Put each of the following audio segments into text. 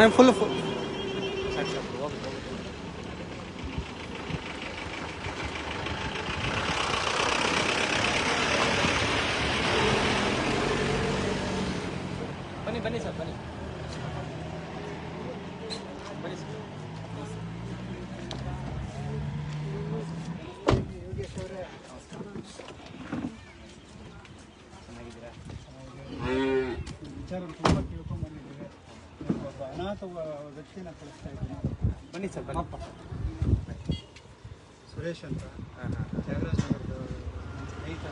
I am full of. Bunny, bunny, sir, bunny. ವ್ಯಕ್ತಿನ ಕಳಿಸ್ತಾ ಇದ್ದೀನಿ. ಬನ್ನಿ ಸರ್ ಬನ್ನಿ. ಸುರೇಶ್ ಅಂತ. ತ್ಯಾಗರಾಜ್ ನಗರದ ಸ್ನೇಹಿತ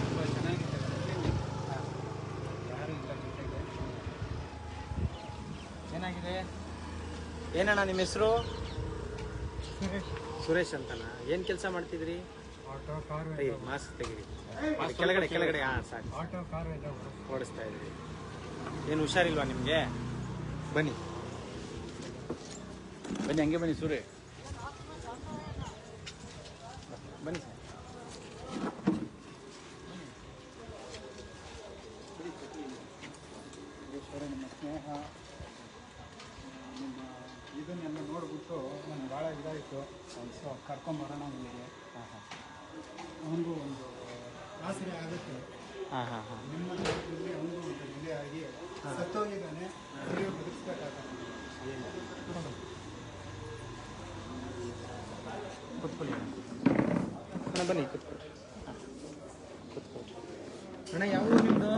ತುಂಬ ಚೆನ್ನಾಗಿದೆ. ಯಾರು ಇಲ್ಲ ಜೊತೆಗೆ. ಏನಾಗಿದೆ ಏನಣ್ಣ ನಿಮ್ಮ ಹೆಸರು? ಸುರೇಶ್. ಸುರೇಶ್ ಅಂತನಾ? ಏನು ಕೆಲಸ ಮಾಡ್ತಿದ್ರಿ? ಆಟೋ ಕಾರ್ ಮಾಸ್ಕ್ ತೆಗೀರಿ. ಕೆಳಗಡೆ ಕೆಳಗಡೆ. ಹಾಂ ಸಾಕು. ಆಟೋ ಕಾರು ಎಲ್ಲ ಓಡಿಸ್ತಾ ಇದ್ರಿ. ಏನು ಹುಷಾರಿಲ್ವಾ ನಿಮಗೆ? ಬನ್ನಿ. ಬನ್ನಿ ಹಂಗೆ ಬನ್ನಿ ಸೂರ್ಯ. ಬನ್ನಿ. ಸರ್ ನಿಮ್ಮ ಸ್ನೇಹ ನಿಮ್ಮ ಇದನ್ನೆಲ್ಲ ನೋಡ್ಬಿಟ್ಟು ನನಗೆ ಭಾಳ ಇದಾಯಿತು. ಸೊ ಕರ್ಕೊಂಬರೋಣ ಅವನಿಗೆ ಹಾಂ ಹಾಂ ಅವನಿಗೂ ಒಂದು ಆಸರೆ ಆಗುತ್ತೆ. ಹಾಂ ಹಾಂ ಹಾಂ. ನಿಮ್ಮ ಅವನಿಗೂ ಒಂದು ಬೆಲೆ ಆಗಿ ಸತ್ತೋಗಿದ್ದಾನೆ ಬದುಕಿಸ್ಬೇಕಾಗತ್ತೆ. ಕೂತ್ಕೊಳ್ಳಿ ಅಣ್ಣ ಬನ್ನಿ ಕೂತ್ಕೊಳ್ಳಿ ಹಾಂ ಕೂತ್ಕೊಳ್ಳಿ ಅಣ್ಣ ಯಾವ ಊರು ನಿಮ್ಮದು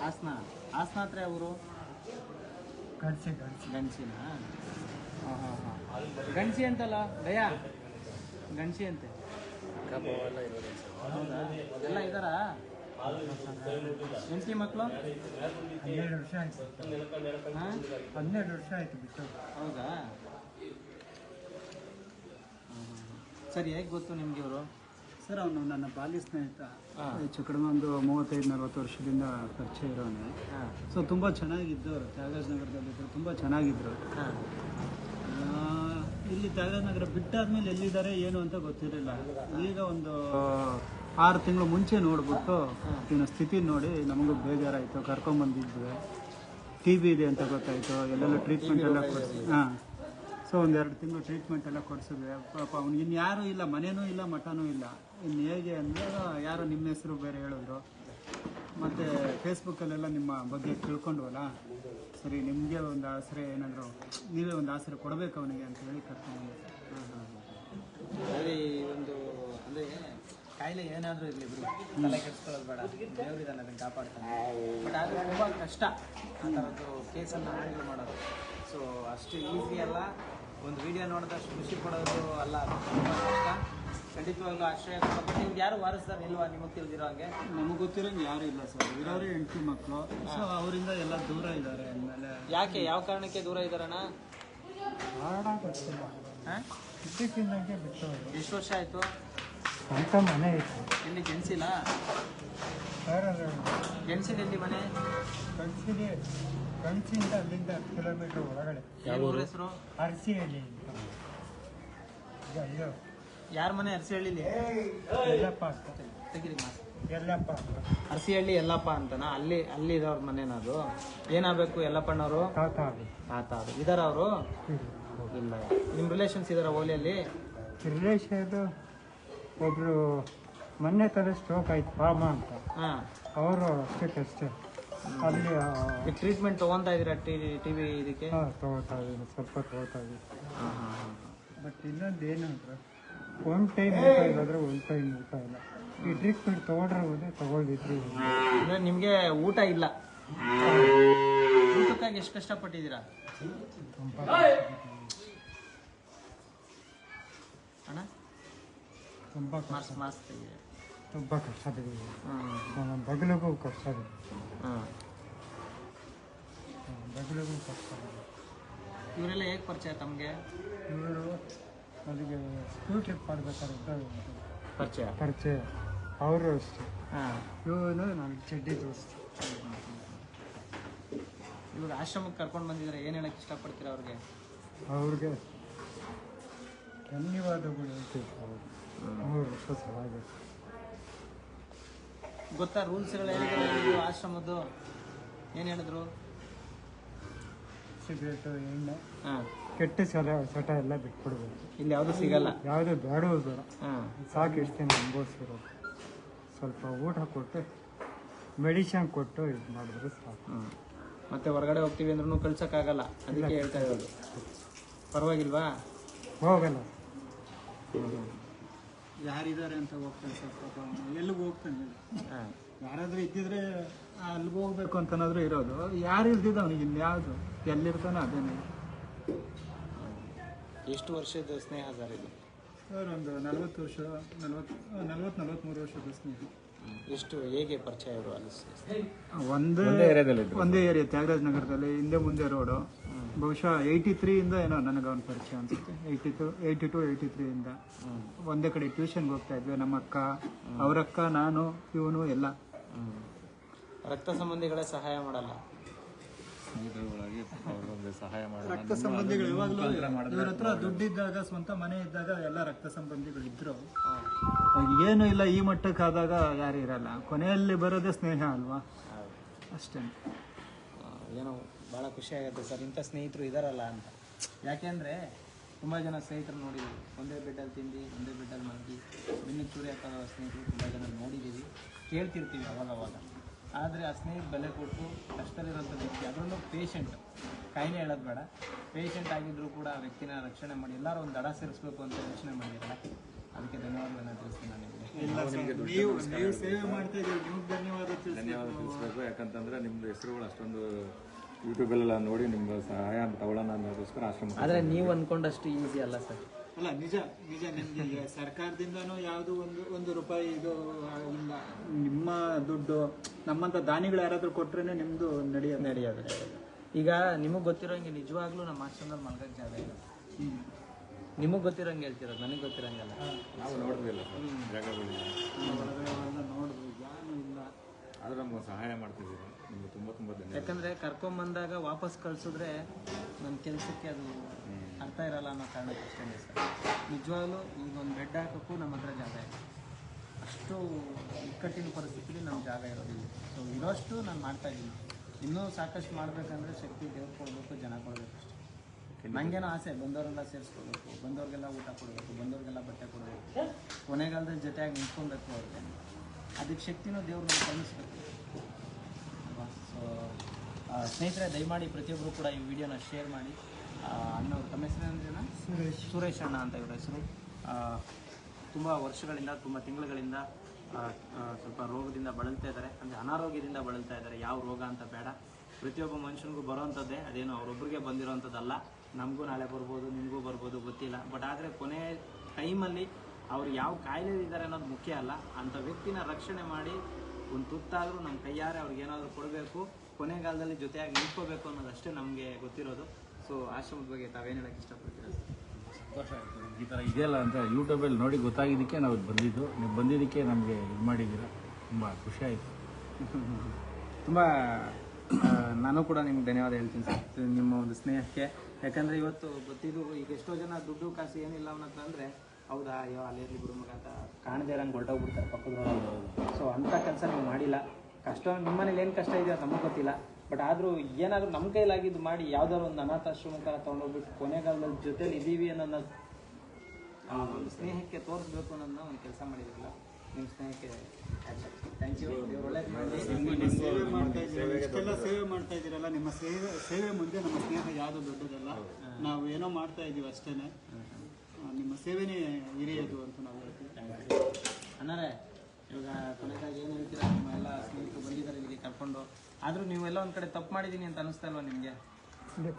ಹಾಸನ. ಹಾಸನ ಹತ್ರ ಯಾವರು ಗಣಸಿ ಕಳಿಸಿ ಗಣಸಿನ? ಹಾಂ ಹಾಂ ಹಾಂ. ಗಣಸಿ ಅಂತಲ್ಲ ದಯಾ ಗಣಸಿ ಅಂತೆ. ಹೌದಾ? ಎಲ್ಲ ಇದ್ದಾರಾ? ಎಂಟಿ ಮಕ್ಕಳು ಹನ್ನೆರಡು ವರ್ಷ ಆಯಿತು. ಹಾಂ? ಹನ್ನೆರಡು ವರ್ಷ ಆಯಿತು ಬಿಟ್ಟು. ಹೌದಾ? ಸರಿ ಹೇಗೆ ಗೊತ್ತು ನಿಮಗೆ ಇವರು? ಸರ್ ಅವನು ನನ್ನ ಬಾಲ್ಯ ಸ್ನೇಹಿತ. ಹೆಚ್ಚು ಕಡಿಮೆ ಒಂದು ಮೂವತ್ತೈದು ನಲ್ವತ್ತು ವರ್ಷದಿಂದ ಪರಿಚಯ ಇರೋನೆ ಸೊ ತುಂಬ ಚೆನ್ನಾಗಿದ್ದವರು ತ್ಯಾಗರಾಜ್ ನಗರದಲ್ಲಿದ್ದರು ತುಂಬ ಚೆನ್ನಾಗಿದ್ದರು ಇಲ್ಲಿ ತ್ಯಾಗರಾಜ್ ನಗರ ಬಿಟ್ಟಾದ್ಮೇಲೆ ಎಲ್ಲಿದ್ದಾರೆ ಏನು ಅಂತ ಗೊತ್ತಿರಲಿಲ್ಲ. ಈಗ ಒಂದು ಆರು ತಿಂಗಳು ಮುಂಚೆ ನೋಡ್ಬಿಟ್ಟು ಇವನ ಸ್ಥಿತಿ ನೋಡಿ ನಮಗೂ ಬೇಜಾರಾಯಿತು. ಕರ್ಕೊಂಬಂದಿದ್ವಿ. ಟಿ ಬಿ ಇದೆ ಅಂತ ಗೊತ್ತಾಯಿತು. ಎಲ್ಲೆಲ್ಲ ಟ್ರೀಟ್ಮೆಂಟ್ ಎಲ್ಲ ಕೊಡಿಸಿ ಹಾಂ. ಸೊ ಒಂದೆರಡು ತಿಂಗಳು ಟ್ರೀಟ್ಮೆಂಟ್ ಎಲ್ಲ ಕೊಡಿಸಿದ್ವಿ. ಪಾಪ ಅವ್ನಿಗೆ ಇನ್ಯಾರೂ ಇಲ್ಲ, ಮನೇನೂ ಇಲ್ಲ, ಮಠನೂ ಇಲ್ಲ. ಇನ್ನು ಹೇಗೆ ಅಂದರೆ, ಯಾರೋ ನಿಮ್ಮ ಹೆಸರು ಬೇರೆ ಹೇಳಿದ್ರು. ಮತ್ತು ಫೇಸ್ಬುಕ್ಕಲ್ಲೆಲ್ಲ ನಿಮ್ಮ ಬಗ್ಗೆ ತಿಳ್ಕೊಂಡ್ವಲ್ಲ? ಸರಿ, ನಿಮಗೆ ಒಂದು ಆಸರೆ ಏನಾದರೂ, ನೀವೇ ಒಂದು ಆಸರೆ ಕೊಡಬೇಕು ಅವನಿಗೆ ಅಂತ ಹೇಳಿ ಕರ್ಕೊಂಡು ಸರಿ ಒಂದು ಅಂದರೆ ಕಾಯಿಲೆ ಏನಾದರೂ ಇರಲಿ ಬಿಡು. ತಲೆ ಕೆಡಿಸ್ಕೊಳ್ಳೋದು ಬೇಡ. ದೇವರಿದ್ದಾನೆ, ಅದನ್ನು ಕಾಪಾಡ್ತಾನೆ. ಬಟ್ ಆದರೆ ತುಂಬ ಕಷ್ಟ ಆ ಥರದ್ದು ಕೇಸನ್ನು ಹ್ಯಾಂಡಲ್ ಮಾಡೋದು. ಸೊ ಅಷ್ಟು ಈಸಿ ಅಲ್ಲ. ಒಂದು ವಿಡಿಯೋ ನೋಡಿದಷ್ಟು ಖುಷಿ ಪಡೋದು ಅಲ್ಲ. ಖಂಡಿತವಾಗ್ಲೂ ಆಶ್ರಯ ಬಟ್ ನಿಮ್ಗೆ ಯಾರು ವಾರಿಸ್ತಾರೆ ಇಲ್ವಾ? ನಿಮಗೆ ತಿಳಿದಿರೋ ಹಾಗೆ? ನಮಗೆ ಗೊತ್ತಿರೋಂಗೆ ಯಾರು ಇಲ್ಲ ಸರ್. ಇರೋರೇ ಹೆಂಡತಿ ಮಕ್ಕಳು ಸೊ ಅವರಿಂದ ಎಲ್ಲ ದೂರ ಇದ್ದಾರೆ ಅಂದಮೇಲೆ. ಯಾಕೆ? ಯಾವ ಕಾರಣಕ್ಕೆ ದೂರ ಇದ್ದಾರಣ್ಣ? ಕಾರಣ ಗೊತ್ತಿಲ್ಲ ಹಾಂ? ಇದ್ದಕ್ಕಿದ್ದಂಗೆ ಬಿಟ್ಟು ಎಷ್ಟು ವರ್ಷ ಆಯಿತು? ಸ್ವಂತ ಮನೆ ಇತ್ತು. ಇಲ್ಲಿ ಗೆಣಸಿಲ್ಲ ಗೆಣಸಿದೆ ಇಲ್ಲಿ ಮನೆ? ಕಳ್ಸಿದೆ ಕಳ್ಸಿಂದ ಅಲ್ಲಿಂದ ಹತ್ತು ಕಿಲೋಮೀಟರ್ ಒಳಗಡೆ. ಹೆಸರು? ಅರಸಿಹಳ್ಳಿ ಅಂತ. ಈಗ ಇದು. ಯಾರ ಮನೆ ಅರಸಿಹಳ್ಳಿಲಿ? ಎಲ್ಲಪ್ಪ ಅಂತ. ತೆಗಿರಿ ಮಾಸ್ಕ್ ಎಲ್ಲಪ್ಪ ಅಂತ. ಅರಸಿಹಳ್ಳಿ ಎಲ್ಲಪ್ಪ ಅಂತನಾ? ಅಲ್ಲಿ ಅಲ್ಲಿ ಇದಾವ್ರ ಮನೇನ ಅದು? ಏನಾಗಬೇಕು ಯಲ್ಲಪ್ಪನವರು? ತಾತ ಅದು ತಾತ ಅದು ಇದಾರ ಅವರು? ಇಲ್ಲ. ನಿಮ್ಮ ರಿಲೇಷನ್ಸ್ ಇದಾರ ಓಲಿಯಲ್ಲಿ ರಿಲೇಷನ್ ಒಬ್ರು ಮೊನ್ನೆ ತರ ಸ್ಟ್ರೋಕ್ ಆಯ್ತು ಪಾಮ ಅಂತ. ಹಾಂ. ಅವರು ಅಷ್ಟೇ ಅಷ್ಟೇ. ಅಲ್ಲಿ ಈಗ ಟ್ರೀಟ್ಮೆಂಟ್ ತೊಗೊತಾ ಇದ್ದೀರಾ ಟಿ ಟಿ ವಿ ಇದಕ್ಕೆ? ಹಾಂ ತಗೋತಾ ಇದ್ದೀನಿ ಸ್ವಲ್ಪ ತಗೋತಾ ಇದ್ದೀನಿ. ಹಾಂ ಹಾಂ ಹಾಂ ಬಟ್ ಇನ್ನೊಂದು ಏನು ಅಂದ್ರೆ ಒನ್ ಟೈಮ್ ಊಟ ಇಲ್ಲಾಂದ್ರೆ ಒನ್ ಟೈಮ್ ಊಟ ಇಲ್ಲ. ಈ ಟ್ರೀಟ್ಮೆಂಟ್ ತೊಗೊಂಡ್ರೆ ಹೋದ್ರೆ ತಗೊಳ್ದಿದ್ರು ಅಂದರೆ ನಿಮಗೆ ಊಟ ಇಲ್ಲ. ಊಟಕ್ಕಾಗಿ ಎಷ್ಟು ಕಷ್ಟಪಟ್ಟಿದ್ದೀರಾ? ಅಣ್ಣ? ತುಂಬ ಮಾರ್ಸ್ ಮಾರ್ಸ್ ತೆಗೀರಿ. ತುಂಬ ಕಷ್ಟ ಬಿದ್ದಿದೆ ನನ್ನ ಬಗಲಿಗೂ ಕಷ್ಟ ಇದೆ ಹಾಂ ಬಗಲಿಗೂ ಕಷ್ಟ ಇದೆ ಇವರೆಲ್ಲ ಹೇಗೆ ಪರಿಚಯ ತಮಗೆ? ಇವರು ಅದಕ್ಕೆ ಸ್ಕೂಲ್ ಮಾಡ್ಬೇಕಾದ್ರೆ ಪರಿಚಯ? ಪರಿಚಯ. ಅವರು ಅಷ್ಟೇ. ಹಾಂ. ಇವನು ನನ್ನ ಚಡ್ಡಿ ದೋಸ್ತ. ಇವಾಗ ಆಶ್ರಮಕ್ಕೆ ಕರ್ಕೊಂಡು ಬಂದಿದ್ದಾರೆ ಏನು ಹೇಳಕ್ಕೆ ಇಷ್ಟಪಡ್ತೀರಾ ಅವ್ರಿಗೆ? ಅವ್ರಿಗೆ ಧನ್ಯವಾದಗಳು ಹೇಳ್ತೀವಿ ಅವರು. ಚೆನ್ನಾಗಿ ಗೊತ್ತಾ ರೂಲ್ಸ್ಗಳು ಹೇಳಿದ್ರು ಆಶ್ರಮದ್ದು ಏನು ಹೇಳಿದ್ರು? ಸಿಗರೇಟು ಎಣ್ಣೆ ಹಾಂ. ಕೆಟ್ಟ ಚಲ ಚಟ ಎಲ್ಲ ಬಿಟ್ಬಿಡ್ಬೇಕು. ಇಲ್ಲಿ ಯಾವುದು ಸಿಗಲ್ಲ. ಯಾವುದು ಬೇಡವೂ ಬೇಡ ಹಾಂ. ಸಾಕು ಎಷ್ಟು ದಿನ ಅನುಭವಿಸಿರೋದು ಸ್ವಲ್ಪ ಊಟ ಕೊಟ್ಟು ಮೆಡಿಷನ್ ಕೊಟ್ಟು ಇದು ಮಾಡಿದ್ರೆ ಸಾಕು. ಮತ್ತೆ ಹೊರಗಡೆ ಹೋಗ್ತೀವಿ ಅಂದ್ರೂ ಕಳ್ಸೋಕ್ಕಾಗಲ್ಲ. ಅದಕ್ಕೆ ಹೇಳ್ತಾ ಇರೋದು. ಪರವಾಗಿಲ್ವಾ? ಹೋಗಲ್ಲ. ಯಾರಿದ್ದಾರೆ ಅಂತ ಹೋಗ್ತಾನೆ ಸರ್ ಪಾಪ ಅವ್ನು. ಎಲ್ಲಿಗೆ ಹೋಗ್ತಾನೆ ಹಾಂ. ಯಾರಾದ್ರೂ ಇದ್ದಿದ್ರೆ ಅಲ್ಲಿಗೆ ಹೋಗ್ಬೇಕು ಅಂತನಾದ್ರೂ ಇರೋದು. ಯಾರು ಇರ್ತಿದ್ದ ಅವನಿಗೆ ಇನ್ಯಾವುದು ಎಲ್ಲಿರ್ತಾನೋ ಅದೇನೇ. ಎಷ್ಟು ವರ್ಷದ ಸ್ನೇಹ ಸರ್ ಇದು? ಸರ್ ಒಂದು ನಲವತ್ತು ವರ್ಷ ನಲವತ್ತು ನಲವತ್ತು ನಲವತ್ತ್ಮೂರು ವರ್ಷದ ಸ್ನೇಹ. ಎಷ್ಟು ಹೇಗೆ ಪರಿಚಯ ಅಲ್ಲಿ ಒಂದೇ ಒಂದೇ ಏರಿಯಾ ತ್ಯಾಗರಾಜ್ ನಗರದಲ್ಲಿ ಹಿಂದೆ ಮುಂದೆ ರೋಡು. ಬಹುಶಃ ಏಯ್ಟಿ ತ್ರೀಯಿಂದ ಏನೋ ನನಗೆ ಅವನ ಪರಿಚಯ ಅನ್ಸುತ್ತೆ. Eighty two eighty two eighty ತ್ರೀಯಿಂದ ಒಂದೇ ಕಡೆ ಟ್ಯೂಷನ್ಗೆ ಹೋಗ್ತಾ ಇದ್ವಿ ನಮ್ಮ ಅಕ್ಕ ಅವರಕ್ಕ ನಾನು ಇವನು ಎಲ್ಲ. ರಕ್ತ ಸಂಬಂಧಿಗಳೇ ಸಹಾಯ ಮಾಡಲ್ಲ. ರಕ್ತ ಸಂಬಂಧಿಗಳು ಯಾವಾಗಲೂ ಇವ್ರ ಹತ್ರ ದುಡ್ಡಿದ್ದಾಗ ಸ್ವಂತ ಮನೆ ಇದ್ದಾಗ ಎಲ್ಲ ರಕ್ತ ಸಂಬಂಧಿಗಳು ಇದ್ರು. ಏನು ಇಲ್ಲ ಈ ಮಟ್ಟಕ್ಕೆ ಆದಾಗ ಯಾರು ಇರಲ್ಲ. ಕೊನೆಯಲ್ಲಿ ಬರೋದೇ ಸ್ನೇಹ ಅಲ್ವಾ? ಅಷ್ಟೇ. ಏನೋ ಭಾಳ ಖುಷಿ ಆಗುತ್ತೆ ಸರ್ ಇಂಥ ಸ್ನೇಹಿತರು ಇದಾರಲ್ಲ ಅಂತ. ಯಾಕೆಂದ್ರೆ ತುಂಬ ಜನ ಸ್ನೇಹಿತರು ನೋಡಿದ್ದೀವಿ ಒಂದೇ ಬೆಡ್ಡಲ್ಲಿ ತಿಂದು ಒಂದೇ ಬೆಡ್ಡಲ್ಲಿ ಮಲಗಿ ಬೆನ್ನಿಗೆ ಚೂರಿ ಹಾಕೋ ಸ್ನೇಹಿತರು ತುಂಬ ಜನ ನೋಡಿದ್ದೀವಿ. ಕೇಳ್ತಿರ್ತೀವಿ ಅವಾಗ ಅವಾಗ ಆದರೆ ಆ ಸ್ನೇಹಿತ ಬೆಲೆ ಕೊಟ್ಟು ಕಷ್ಟದಲ್ಲಿರುವಂಥ ವ್ಯಕ್ತಿ ಅದರಲ್ಲೂ ಪೇಷಂಟ್ ಕಾಯಿಲೆ ಹೇಳೋದು ಬೇಡ. ಪೇಷಂಟ್ ಆಗಿದ್ದರೂ ಕೂಡ ಆ ವ್ಯಕ್ತಿನ ರಕ್ಷಣೆ ಮಾಡಿ ಎಲ್ಲರೂ ಒಂದು ದಡ ಸೇರಿಸ್ಬೇಕು ಅಂತ ಯೋಚನೆ ಮಾಡಿರಲ್ಲ ಅದಕ್ಕೆ ಧನ್ಯವಾದಗಳನ್ನ ತಿಳಿಸ್ತೀನಿ ನಾನು ನಿಮಗೆ. ಧನ್ಯವಾದ ತಿಳಿಸ್ಬೇಕು. ಯಾಕಂತಂದ್ರೆ ನಿಮ್ದು ಹೆಸರುಗಳು ಅಷ್ಟೊಂದು ಯೂಟ್ಯೂಬಲ್ಲೆಲ್ಲ ನೋಡಿ ನಿಮ್ದು ಸಹಾಯ ತಗೊಳ್ಳೋಣ ಅನ್ನೋದಕ್ಕೋಸ್ಕರ ಆಶ್ರಮ ಆದರೆ ನೀವು ಅಂದ್ಕೊಂಡಷ್ಟು ಈಸಿ ಅಲ್ಲ ಸರ್. ಅಲ್ಲ ನಿಜ ನಿಜ. ನಿಮ್ಗೆ ಈಗ ಸರ್ಕಾರದಿಂದನೂ ಯಾವುದು ಒಂದು ಒಂದು ರೂಪಾಯಿ ಇದು ಇಲ್ಲ. ನಿಮ್ಮ ದುಡ್ಡು ನಮ್ಮಂತ ದಾನಿಗಳು ಯಾರಾದ್ರೂ ಕೊಟ್ರೇನೆ ನಿಮ್ದು ನಡೆಯೋದು ನಡೆಯೋದು ಈಗ ನಿಮಗೆ ಗೊತ್ತಿರೋಂಗೆ ನಿಜವಾಗ್ಲೂ ನಮ್ಮ ಆಶ್ರಮದಲ್ಲಿ ಮಲ್ಗಕ್ಕೆ ಜಾಗ ಇಲ್ಲ. ನಿಮಗೆ ಗೊತ್ತಿರೋಂಗೆ ಹೇಳ್ತಿರೋದು ನನಗೆ ಗೊತ್ತಿರೋಂಗಿಲ್ಲ. ನಾವು ನೋಡಿದ್ವಿಲ್ಲ ಸರ್ ಜಾಗಗಳಿಲ್ಲ. ಹೊರಗಡೆ ಎಲ್ಲ ನೋಡಿದ್ವಿ ಯಾರು ಇಲ್ಲ. ಆದ್ರೆ ನಮ್ಗೆ ಸಹಾಯ ಮಾಡ್ತಿದ್ದೀವಿ. ನಿಮ್ಗೆ ತುಂಬ ತುಂಬ ಧನ್ಯವಾದ. ಯಾಕಂದ್ರೆ ಕರ್ಕೊಂಬಂದಾಗ ವಾಪಸ್ ಕಳ್ಸಿದ್ರೆ ನನ್ನ ಕೆಲಸಕ್ಕೆ ಅದು ಅರ್ಥ ಇರಲ್ಲ ಅನ್ನೋ ಕಾರಣಕ್ಕೆ ಅಷ್ಟೇ ಸರ್ ನಿಜವಾಗ್ಲೂ ಈಗ ಒಂದು ಬೆಡ್ ಹಾಕೋಕ್ಕೂ ನಮ್ಮ ಹತ್ರ ಜಾಗ ಇದೆ ಅಷ್ಟು ಇಕ್ಕಟ್ಟಿನ ಪರಿಸ್ಥಿತಿಲಿ ನಮ್ಮ ಜಾಗ ಇರೋದಿಲ್ಲ. ಸೊ ಇರೋಷ್ಟು ನಾನು ಮಾಡ್ತಾ ಇದ್ದೀನಿ. ಇನ್ನೂ ಸಾಕಷ್ಟು ಮಾಡಬೇಕಂದ್ರೆ ಶಕ್ತಿ ದೇವ್ರು ಕೊಡಬೇಕು ಜನ ಕೊಡಬೇಕು ಅಷ್ಟೇ. ನನಗೇನೋ ಆಸೆ ಬಂದವರೆಲ್ಲ ಸೇರಿಸ್ಕೊಳ್ಬೇಕು ಬಂದವ್ರಿಗೆಲ್ಲ ಊಟ ಕೊಡಬೇಕು ಬಂದವ್ರಿಗೆಲ್ಲ ಬಟ್ಟೆ ಕೊಡಬೇಕು. ಕೊನೆಗಾಲದ ಜೊತೆಯಾಗಿ ನಿಂತ್ಕೊಬೇಕು ಅವ್ರಿಗೆ. ಅದಕ್ಕೆ ಶಕ್ತಿನೂ ದೇವ್ರು ನಮ್ಗೆ ಕಲಿಸ್ಬೇಕು ಅಲ್ವಾ? ಸೊ ಸ್ನೇಹಿತರೆ ದಯಮಾಡಿ ಪ್ರತಿಯೊಬ್ಬರು ಕೂಡ ಈ ವಿಡಿಯೋನ ಶೇರ್ ಮಾಡಿ. ಆ, ಅಣ್ಣವ್ರು ತಮ್ಮ ಹೆಸರು ಅಂದ್ರೇನ ಸುರೇಶ್. ಸುರೇಶ್ ಅಣ್ಣ ಅಂತ ಇವರ ಹೆಸರು. ತುಂಬ ವರ್ಷಗಳಿಂದ ತುಂಬ ತಿಂಗಳುಗಳಿಂದ ಸ್ವಲ್ಪ ರೋಗದಿಂದ ಬಳಲ್ತಾ ಇದ್ದಾರೆ. ಅಂದರೆ ಅನಾರೋಗ್ಯದಿಂದ ಬಳಲ್ತಾ ಇದ್ದಾರೆ. ಯಾವ ರೋಗ ಅಂತ ಬೇಡ. ಪ್ರತಿಯೊಬ್ಬ ಮನುಷ್ಯನಿಗೂ ಬರೋವಂಥದ್ದೇ ಅದೇನು ಅವರೊಬ್ಬರಿಗೆ ಬಂದಿರೋವಂಥದ್ದಲ್ಲ ನಮಗೂ ನಾಳೆ ಬರ್ಬೋದು ನಿಮಗೂ ಬರ್ಬೋದು ಗೊತ್ತಿಲ್ಲ. ಬಟ್ ಆದರೆ ಕೊನೆ ಟೈಮಲ್ಲಿ ಅವರು ಯಾವ ಕಾಯಿಲೆ ಇದ್ದಾರೆ ಅನ್ನೋದು ಮುಖ್ಯ ಅಲ್ಲ. ಅಂಥ ವ್ಯಕ್ತಿನ ರಕ್ಷಣೆ ಮಾಡಿ ಒಂದು ತುತ್ತಾದರೂ ನಮ್ಮ ಕೈಯಾರೆ ಅವ್ರಿಗೆ ಏನಾದರೂ ಕೊಡಬೇಕು. ಕೊನೆಗಾಲದಲ್ಲಿ ಜೊತೆಯಾಗಿ ನಿಂತ್ಕೋಬೇಕು ಅನ್ನೋದಷ್ಟೇ ನಮಗೆ ಗೊತ್ತಿರೋದು. ಸೊ ಆಶ್ರಮದ ಬಗ್ಗೆ ತಾವೇನು ಹೇಳಕ್ಕೆ ಇಷ್ಟಪಡ್ತೀರಾ? ಸಂತೋಷ ಆಯಿತು. ಈ ಥರ ಇದೆಯಲ್ಲ ಅಂತ ಯೂಟ್ಯೂಬಲ್ಲಿ ನೋಡಿ ಗೊತ್ತಾಗಿದ್ದಕ್ಕೆ ನಾವು ಬಂದಿದ್ದು. ನೀವು ಬಂದಿದ್ದಕ್ಕೆ ನಮಗೆ ಇದು ಮಾಡಿದ್ದೀರಾ. ತುಂಬ ಖುಷಿ ಆಯಿತು. ತುಂಬ ನಾನು ಕೂಡ ನಿಮ್ಗೆ ಧನ್ಯವಾದ ಹೇಳ್ತೀನಿ ಸರ್. ನಿಮ್ಮ ಒಂದು ಸ್ನೇಹಕ್ಕೆ. ಯಾಕಂದರೆ ಇವತ್ತು ಗೊತ್ತಿದ್ದು ಈಗ ಎಷ್ಟೋ ಜನ ದುಡ್ಡು ಕಾಸು ಏನಿಲ್ಲ ಅವನತ್ರ ಅಂದರೆ ಹೌದಾ ಅಯ್ಯೋ ಅಲ್ಲಿ ಇರಲಿ ಬಿಡು ಮಗ ಅಂತ ಕಾಣದೇ ಇರಂಗೆ ಹೊರಟೋಗ್ಬಿಡ್ತಾರೆ ಪಕ್ಕದ ಸೊ ಅಂಥ ಕೆಲಸ ನೀವು ಮಾಡಿಲ್ಲ. ಕಷ್ಟ ನಿಮ್ಮ ಮನೇಲಿ ಏನು ಕಷ್ಟ ಇದೆಯೋ ನಮಗೆ ಗೊತ್ತಿಲ್ಲ. ಬಟ್ ಆದರೂ ಏನಾದರೂ ನಮ್ಮ ಕೈಲಾಗಿದ್ದು ಮಾಡಿ ಯಾವ್ದಾದ್ರು ಒಂದು ಅನಾಥಾಶ್ರಮಕ್ಕೆಲ್ಲ ತೊಗೊಂಡೋಗ್ಬಿಟ್ಟು ಕೊನೆಗಾಲದಲ್ಲಿ ಜೊತೆಲಿ ಇದ್ದೀವಿ ಅನ್ನೋ ಆ ಒಂದು ಸ್ನೇಹಕ್ಕೆ ತೋರಿಸ್ಬೇಕು ಅನ್ನೋದನ್ನ ಒಂದು ಕೆಲಸ ಮಾಡಿದ್ರಲ್ಲ ನಿಮ್ಮ ಸ್ನೇಹಕ್ಕೆ ಥ್ಯಾಂಕ್ ಯು ಒಳ್ಳೇದು ಮಾಡಿ. ಸೇವೆ ಮಾಡ್ತಾ ಇದ್ದೀರಲ್ಲ ಇಷ್ಟೆಲ್ಲ ಸೇವೆ ಮಾಡ್ತಾ ಇದ್ದೀರಲ್ಲ ನಿಮ್ಮ ಸೇವೆ ಸೇವೆ ಮುಂದೆ ನಮ್ಮ ಸ್ನೇಹ ಯಾವುದು ದೊಡ್ಡದಲ್ಲ ನಾವು ಏನೋ ಮಾಡ್ತಾ ಇದ್ದೀವಿ ಅಷ್ಟೇನೆ. ನಿಮ್ಮ ಸೇವೆನೇ ಹಿರಿಯದು ಅಂತ ನಾವು ಹೇಳ್ತೀವಿ. ಅಣ್ಣರೇ ಇವಾಗ ಕೊನೆಗಾಗಿ ಏನು ಹೇಳ್ತೀರಾ? ನಿಮ್ಮ ಎಲ್ಲ ಸ್ನೇಹಿತರು ಬಂದಿದ್ದಾರೆ ಇಲ್ಲಿಗೆ ಕರ್ಕೊಂಡು. ಆದರೂ ನೀವೆಲ್ಲ ಒಂದ್ ಕಡೆ ತಪ್ಪು ಮಾಡಿದೀನಿ ಅಂತ ಅನಿಸ್ತಲ್ವಾ ನಿಮ್ಗೆ?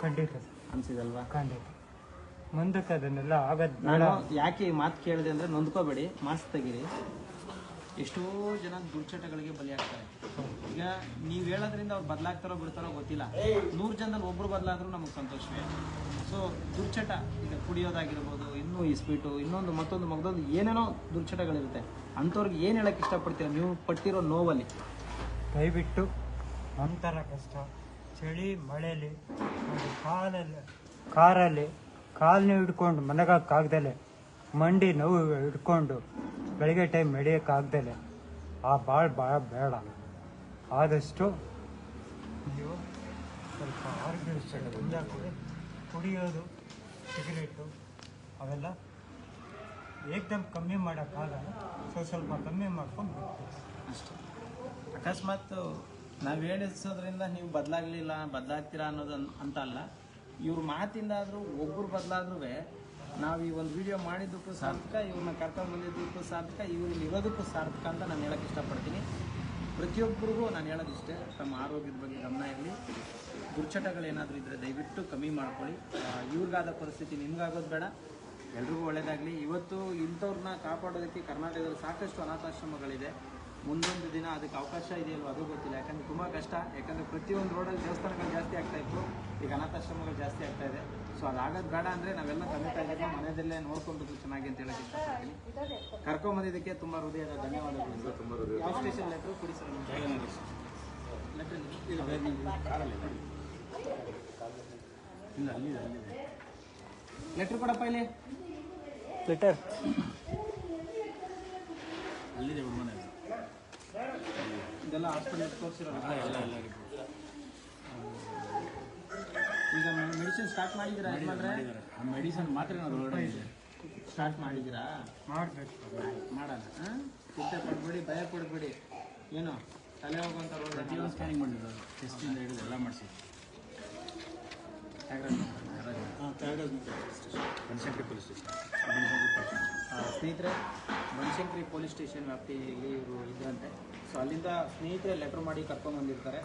ಖಂಡಿತ ಅನ್ಸಿದಲ್ವಾ? ಖಂಡಿತ. ಮುಂದಕ್ಕೆ ಅದನ್ನೆಲ್ಲ ಆಗದ್ ನಾನು ಯಾಕೆ ಈ ಮಾತು ಕೇಳಿದೆ ಅಂದ್ರೆ ನೊಂದ್ಕೋಬೇಡಿ ಮಾಸ್ಕ್ ತೆಗೀರಿ. ಎಷ್ಟೋ ಜನ ದುರ್ಚಟಗಳಿಗೆ ಬಲಿಯಾಗ್ತಾರೆ. ಈಗ ನೀವು ಹೇಳೋದ್ರಿಂದ ಅವ್ರು ಬದಲಾಗ್ತಾರೋ ಬಿಡ್ತಾರೋ ಗೊತ್ತಿಲ್ಲ. ನೂರು ಜನದಲ್ಲಿ ಒಬ್ರು ಬದಲಾದ್ರೂ ನಮಗೆ ಸಂತೋಷವೇ. ಸೊ ದುರ್ಚಟ ಈಗ ಕುಡಿಯೋದಾಗಿರ್ಬೋದು ಇನ್ನೂ ಇಸ್ಬಿಟ್ಟು ಇನ್ನೊಂದು ಮತ್ತೊಂದು ಮಗದೊಂದು ಏನೇನೋ ದುರ್ಚಟಗಳಿರುತ್ತೆ. ಅಂಥವ್ರಿಗೆ ಏನು ಹೇಳಕ್ಕೆ ಇಷ್ಟಪಡ್ತೀರಾ? ನೀವು ಪಟ್ಟಿರೋ ನೋವಲ್ಲಿ. ದಯವಿಟ್ಟು ಒಂಥರ ಕಷ್ಟ. ಚಳಿ ಮಳೆಯಲ್ಲಿ ಕಾಲಲ್ಲಿ, ಕಾರಲ್ಲಿ ಕಾಲನ್ನ ಹಿಡ್ಕೊಂಡು ಮನೆಗಾಗದಲೆ ಮಂಡಿ ನೋವು ಹಿಡ್ಕೊಂಡು ಬೆಳಗ್ಗೆ ಟೈಮ್ ನಡೆಯೋಕ್ಕಾಗ್ದಲೆ. ಆ ಭಾಳ ಭಾಳ ಬೇಡ. ಆದಷ್ಟು ನೀವು ಸ್ವಲ್ಪ ಆರೋಗ್ಯ ಮುಂದಾಗ್ತದೆ ಕುಡಿಯೋದು, ಸಿಗರೇಟು ಅವೆಲ್ಲ ಏಕ್ದಮ್ ಕಮ್ಮಿ ಮಾಡೋಕ್ಕಾಗಲ್ಲ ಸ್ವಲ್ಪ ಸ್ವಲ್ಪ ಕಮ್ಮಿ ಮಾಡ್ಕೊಂಡು ಅಷ್ಟೇ. ಅಕಸ್ಮಾತ್ ನಾವು ಹೇಳಿಸೋದ್ರಿಂದ ನೀವು ಬದಲಾಗಲಿಲ್ಲ, ಬದಲಾಗ್ತೀರಾ ಅನ್ನೋದು ಅನ್- ಅಂತ ಅಲ್ಲ. ಇವ್ರ ಮಾತಿಂದಾದರೂ ಒಬ್ಬರು ಬದಲಾದ್ರೂ ನಾವು ಈ ಒಂದು ವಿಡಿಯೋ ಮಾಡಿದ್ದಕ್ಕೂ ಸಾರ್ಥಕ, ಇವ್ರನ್ನ ಕರ್ಕೊಂಡು ಬಂದಿದ್ದಕ್ಕೂ ಸಾರ್ಥಕ ಇವ್ರಲ್ಲಿ ಇರೋದಕ್ಕೂ ಸಾರ್ಥಕ ಅಂತ ನಾನು ಹೇಳಕ್ಕೆ ಇಷ್ಟಪಡ್ತೀನಿ. ಪ್ರತಿಯೊಬ್ಬರಿಗೂ ನಾನು ಹೇಳೋದಿಷ್ಟೇ, ತಮ್ಮ ಆರೋಗ್ಯದ ಬಗ್ಗೆ ಗಮನ ಇರಲಿ. ದುರ್ಚಟಗಳೇನಾದರೂ ಇದ್ದರೆ ದಯವಿಟ್ಟು ಕಮ್ಮಿ ಮಾಡ್ಕೊಳ್ಳಿ. ಇವ್ರಿಗಾದ ಪರಿಸ್ಥಿತಿ ನಿಮ್ಗಾಗೋದು ಬೇಡ. ಎಲ್ರಿಗೂ ಒಳ್ಳೆಯದಾಗಲಿ ಇವತ್ತು ಇಂಥವ್ರನ್ನ ಕಾಪಾಡೋದಕ್ಕೆ ಕರ್ನಾಟಕದಲ್ಲಿ ಸಾಕಷ್ಟು ಅನಾಥಾಶ್ರಮಗಳಿದೆ. ಮುಂದೊಂದು ದಿನ ಅದಕ್ಕೆ ಅವಕಾಶ ಇದೆಯಲ್ವ ಅದು ಗೊತ್ತಿಲ್ಲ. ಯಾಕಂದರೆ ತುಂಬ ಕಷ್ಟ. ಯಾಕಂದರೆ ಪ್ರತಿಯೊಂದು ರೋಡಲ್ಲಿ ದೇವಸ್ಥಾನಗಳು ಜಾಸ್ತಿ ಆಗ್ತಾ ಇತ್ತು. ಈಗ ಅನಾಥಾಶ್ರಮಗಳು ಜಾಸ್ತಿ ಆಗ್ತಾ ಇದೆ. ಸೊ ಅದಾಗೋದು ಬೇಡ ಅಂದರೆ ನಾವೆಲ್ಲ ತಂದೆ ತಾಯಿಗಳನ್ನ ಮನೆಯಲ್ಲೇ ನೋಡ್ಕೊಂಡ್ಬಿಟ್ಟು ಚೆನ್ನಾಗಿ ಅಂತ ಹೇಳಕ್ಕೆ ಇಷ್ಟಪಡ್ತೀನಿ. ಕರ್ಕೊಂಬಂದಿದ್ದಕ್ಕೆ ತುಂಬ ಹೃದಯದ ಧನ್ಯವಾದಗಳು. ತುಂಬ ಯಾವ ಸ್ಟೇಷನ್ ಲೆಟ್ರು ಕೊಡಿ ಸರ್ ಇಲ್ಲ ಅಲ್ಲಿದೆ ಅಲ್ಲಿದೆ ಲೆಟ್ರ್ ಕೊಡಪ್ಪ ಇಲ್ಲಿ. ಲೆಟರ್ ಅಲ್ಲಿದೆ ಹುಡುಗನೇ ಇದೆಲ್ಲ ಹಾಸ್ಪಿಟಲ್ ತೋರಿಸಿರೋಲ್ಲ ಎಲ್ಲ. ಈಗ ಮೆಡಿಸಿನ್ ಸ್ಟಾರ್ಟ್ ಮಾಡಿದ್ದೀರಾ ಮಾಡಿದ್ದಾರೆ ಆ ಮೆಡಿಸನ್ ಮಾತ್ರ ನಾವು ಒಳಗಡೆ ಇದೆ. ಸ್ಟಾರ್ಟ್ ಮಾಡಿದ್ದೀರಾ? ಮಾಡಬೇಕು. ಮಾಡೋಣ ಹಾಂ? ಚಿಂತೆ ಪಡ್ಬೇಡಿ ಭಯ ಪಡ್ಬೇಡಿ. ಏನು? ತಲೆ ಹೋಗುವಂಥ ರೋಗ ಪ್ರತಿಯೊಂದು ಸ್ಕ್ಯಾನಿಂಗ್ ಮಾಡಿರೋದು ಟೆಸ್ಟಿಂದ ಹಿಡಿದು ಎಲ್ಲ ಮಾಡಿಸಿದ್ವಿ ಬನಶಂಕರಿ ಪೊಲೀಸ್ ಸ್ಟೇಷನ್ ಸ್ನೇಹಿತರೆ ಬನಶಂಕರಿ ಪೊಲೀಸ್ ಸ್ಟೇಷನ್ ವ್ಯಾಪ್ತಿಯಲ್ಲಿ ಇವರು ಇದ್ರಂತೆ. ಸೊ ಅಲ್ಲಿಂದ ಸ್ನೇಹಿತರೆ ಲೆಟ್ರ್ ಮಾಡಿ ಕರ್ಕೊಂಬಂದಿರ್ತಾರೆ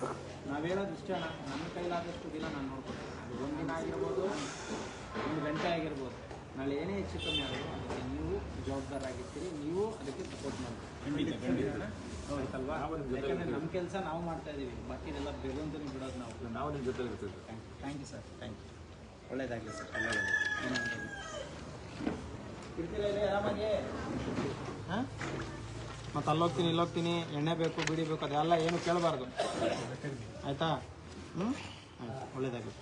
ನಾವು ಹೇಳೋದು ಇಷ್ಟ ಅಣ್ಣ ನನ್ನ ಕೈಲಾದಷ್ಟು ದಿನ ನಾನು ನೋಡ್ಕೊಳ್ತೀನಿ. ಅದು ಒಂದು ದಿನ ಆಗಿರ್ಬೋದು ಒಂದು ಗಂಟೆ ಆಗಿರ್ಬೋದು. ನಾಳೆ ಏನೇ ಹೆಚ್ಚು ಕಮ್ಮಿ ಆದರೂ ಅದಕ್ಕೆ ನೀವು ಜವಾಬ್ದಾರಾಗಿರ್ತೀರಿ. ನೀವು ಅದಕ್ಕೆ ಸಪೋರ್ಟ್ ಹೌದಲ್ವಾ? ಯಾಕಂದರೆ ನಮ್ಮ ಕೆಲಸ ನಾವು ಮಾಡ್ತಾ ಇದ್ದೀವಿ ಬಾಕಿದೆಲ್ಲ ಬೇರೊಂದನ್ನು ಬಿಡೋದು ನಾವು. ನಾವು ನಿಮ್ಮ ಜೊತೆ ಇರ್ತೀವಿ. Thank you sir thank you ಒಳ್ಳೇದಾಗಲಿ ಸರ್ ಒಳ್ಳೇದಾಗಲಿ. ಇರ್ತೀರಾ ಇಲ್ಲಿ ಆರಾಮಾಗಿ ಹಾಂ? ಮತ್ತು ಅಲ್ಲೋಗ್ತೀನಿ ಇಲ್ಲೋಗ್ತೀನಿ ಎಣ್ಣೆ ಬೇಕು ಬಿಡಿ ಬೇಕು ಅದೆಲ್ಲ ಏನು ಕೇಳಬಾರ್ದು. ಆಯಿತಾ? ಹ್ಞೂ ಒಳ್ಳೇದಾಗಲಿ.